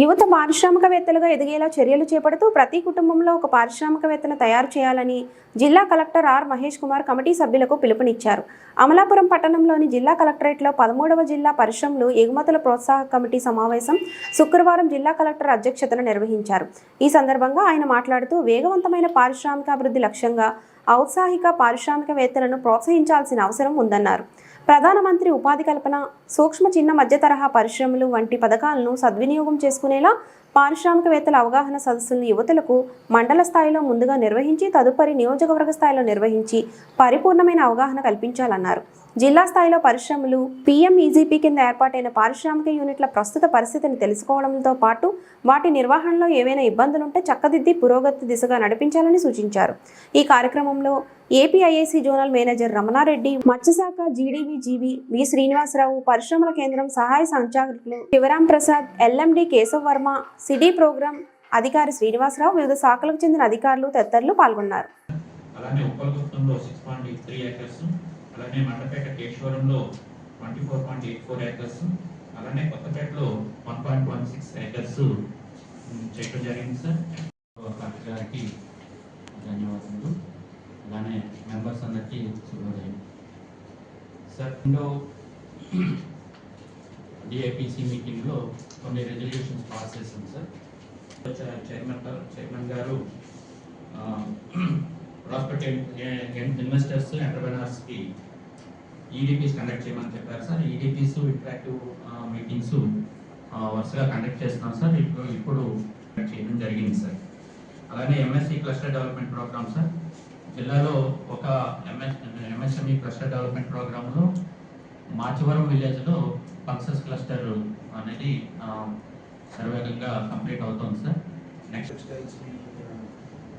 యువత పారిశ్రామికవేత్తలుగా ఎదిగేలా చర్యలు చేపడుతూ ప్రతి కుటుంబంలో ఒక పారిశ్రామికవేత్తను తయారు చేయాలని జిల్లా collector R Mahesh Kumar committee సభ్యులకు పిలుపునిచ్చారు. అమలాపురం పట్టణంలోని జిల్లా కలెక్టరేట్లో పదమూడవ జిల్లా పరిశ్రమలు ఎగుమతుల ప్రోత్సాహక కమిటీ సమావేశం శుక్రవారం జిల్లా కలెక్టర్ అధ్యక్షతన నిర్వహించారు. ఈ సందర్భంగా ఆయన మాట్లాడుతూ వేగవంతమైన పారిశ్రామికాభివృద్ధి లక్ష్యంగా ఔత్సాహిక పారిశ్రామికవేత్తలను ప్రోత్సహించాల్సిన అవసరం ఉందన్నారు. ప్రధానమంత్రి ఉపాధి కల్పన సూక్ష్మ చిన్న మధ్య తరహా పరిశ్రమలు వంటి పథకాలను సద్వినియోగం చేసుకునేలా పారిశ్రామికవేత్తల అవగాహన సదస్సులను యువతలకు మండల స్థాయిలో ముందుగా నిర్వహించి తదుపరి నియోజకవర్గ స్థాయిలో నిర్వహించి పరిపూర్ణమైన అవగాహన కల్పించాలన్నారు. జిల్లా స్థాయిలో పరిశ్రమలు పీఎం ఈజీపీ కింద ఏర్పాటైన పారిశ్రామిక యూనిట్ల ప్రస్తుత పరిస్థితిని తెలుసుకోవడంతో పాటు వాటి నిర్వహణలో ఏవైనా ఇబ్బందులుంటే చక్కదిద్ది పురోగతి దిశగా నడిపించాలని సూచించారు. ఈ కార్యక్రమంలో ఏపీఐఏసీ జోనల్ మేనేజర్ రమణారెడ్డి మత్స్యశాఖ జీడీవీ జీవి వి శ్రీనివాసరావు పరిశ్రమల కేంద్రం సహాయ సంచాలకులు Sivaram Prasad LMD Keshav Varma CD programme అధికారి శ్రీనివాసరావు వివిధ శాఖలకు చెందిన అధికారులు తదితరులు పాల్గొన్నారు. అలానే అలానే Mandapeta కేశ్వరంలో twenty four point eight four acres అలానే కొత్తపేటలో one point one six acres చేయడం జరిగింది సార్. కలెక్టర్ గారికి ధన్యవాదాలు అలానే మెంబర్స్ అందరికీ శుభోదయం. సార్ రెండో డిఐపిసి మీటింగ్లో కొన్ని రెజల్యూషన్స్ పాస్ చేసాం సార్. చైర్మన్ గారు చైర్మన్ గారు ప్రాస్పెక్ట్ ఇన్వెస్టర్స్ ఎంటర్ప్రెనర్స్కి ఈడీపీస్ కండక్ట్ చేయమని చెప్పారు సార్. E ఇంటరాక్టివ్ మీటింగ్స్ వరుసగా కండక్ట్ చేస్తున్నాం సార్. ఇప్పుడు ఇప్పుడు conduct చేయడం జరిగింది సార్. అలానే MSC cluster development programme sir. జిల్లాలో ఒక ఎంఎస్ ఎంఎస్ఎంఈ క్లస్టర్ డెవలప్మెంట్ ప్రోగ్రాంలో మాచివరం విలేజ్లో పల్సస్ క్లస్టర్ అనేది సర్వేగంగా కంప్లీట్ అవుతుంది సార్. నెక్స్ట్